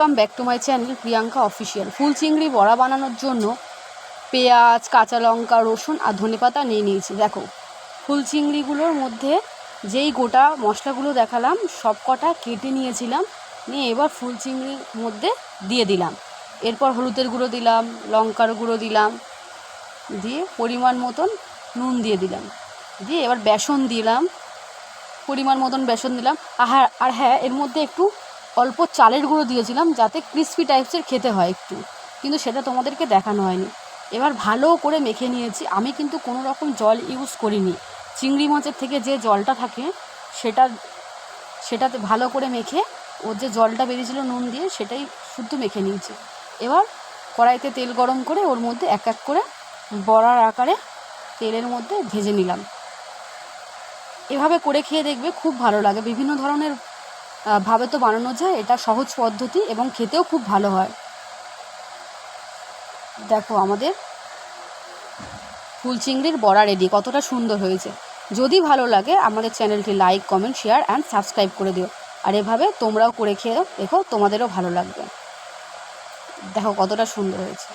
Welcome back to my channel Priyanka official ফুল চিংড়ি বড়া বানানোর জন্য পেঁয়াজ, কাঁচা লঙ্কা, রসুন আর ধনেপাতা নিয়ে নিয়েছি। দেখো, ফুল চিংড়িগুলোর মধ্যে যেই গোটা মশলাগুলো দেখালাম সব কটা কেটে নিয়েছিলাম, নিয়ে এবার ফুল চিংড়ির মধ্যে দিয়ে দিলাম। এরপর হলুদের গুঁড়ো দিলাম, লঙ্কার গুঁড়ো দিলাম, দিয়ে পরিমাণ মতন নুন দিয়ে দিলাম। দিয়ে এবার বেসন দিলাম, পরিমাণ মতন বেসন দিলাম। আর আর হ্যাঁ এর মধ্যে একটু অল্প চালের গুঁড়ো দিয়েছিলাম যাতে ক্রিস্পি টাইপসের খেতে হয় একটু। কিন্তু সেটা তোমাদেরকে দেখানো হয়নি। এবার ভালো করে মেখে নিয়েছি। আমি কিন্তু কোনো রকম জল ইউজ করিনি। চিংড়ি মাছের থেকে যে জলটা থাকে, সেটা, সেটাতে ভালো করে মেখে ওর যে জলটা বেরিয়েছিল নুন দিয়ে, সেটাই শুদ্ধ মেখে নিয়েছি। এবার কড়াইতে তেল গরম করে ওর মধ্যে এক এক করে বড়ার আকারে তেলের মধ্যে ভেজে নিলাম। এভাবে করে খেয়ে দেখবে খুব ভালো লাগে। বিভিন্ন ধরনের ভাবে তো বানানো যায়, এটা সহজ পদ্ধতি এবং খেতেও খুব ভালো হয়। দেখো আমাদের ফুল চিংড়ির বড়া রেডি কতটা সুন্দর হয়েছে। যদি ভালো লাগে, আমাদের চ্যানেলটি like comment share and subscribe করে দিও। আর এভাবে তোমরাও করে খেয়ে দেখো, তোমাদেরও ভালো লাগবে। দেখো কতটা সুন্দর হয়েছে।